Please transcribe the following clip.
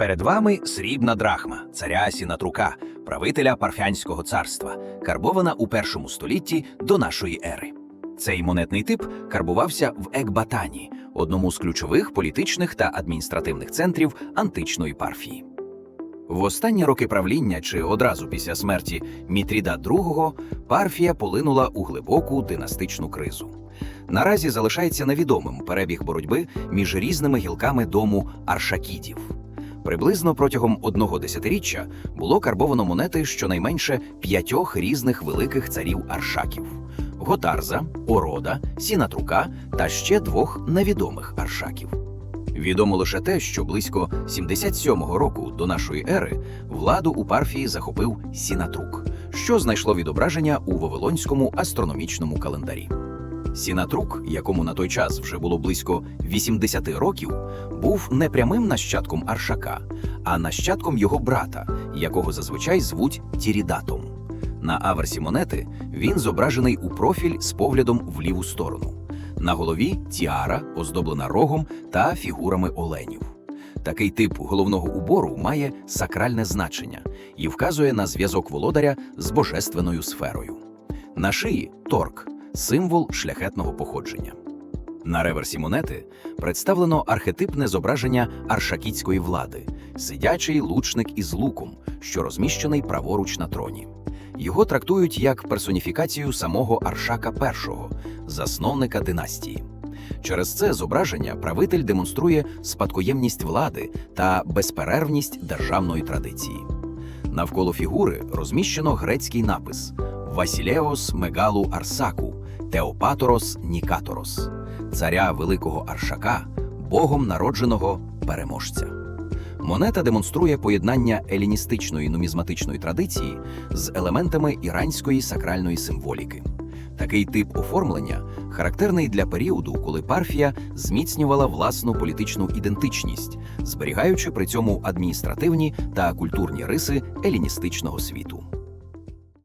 Перед вами срібна драхма, царя Сінатрука, правителя Парфянського царства, карбована у першому столітті до нашої ери. Цей монетний тип карбувався в Екбатані, одному з ключових політичних та адміністративних центрів античної Парфії. В останні роки правління чи одразу після смерті Мітріда II Парфія полинула у глибоку династичну кризу. Наразі залишається невідомим перебіг боротьби між різними гілками дому аршакідів. Приблизно протягом одного десятиріччя було карбовано монети щонайменше п'ятьох різних великих царів аршаків: Готарза, Орода, Сінатрука та ще двох невідомих аршаків. Відомо лише те, що близько 77-го року до нашої ери владу у Парфії захопив Сінатрук, що знайшло відображення у Вавилонському астрономічному календарі. Сінатрук, якому на той час вже було близько 80 років, був не прямим нащадком Аршака, а нащадком його брата, якого зазвичай звуть Тірідатом. На аверсі монети він зображений у профіль з поглядом в ліву сторону. На голові тіара, оздоблена рогом та фігурами оленів. Такий тип головного убору має сакральне значення і вказує на зв'язок володаря з божественною сферою. На шиї торк символ шляхетного походження. На реверсі монети представлено архетипне зображення аршакітської влади, сидячий лучник із луком, що розміщений праворуч на троні. Його трактують як персоніфікацію самого Аршака І, засновника династії. Через це зображення правитель демонструє спадкоємність влади та безперервність державної традиції. Навколо фігури розміщено грецький напис Васілеос Мегалу Арсаку, Теопаторос Нікаторос, царя великого Аршака, богом народженого переможця. Монета демонструє поєднання еліністичної нумізматичної традиції з елементами іранської сакральної символіки. Такий тип оформлення характерний для періоду, коли Парфія зміцнювала власну політичну ідентичність, зберігаючи при цьому адміністративні та культурні риси еліністичного світу.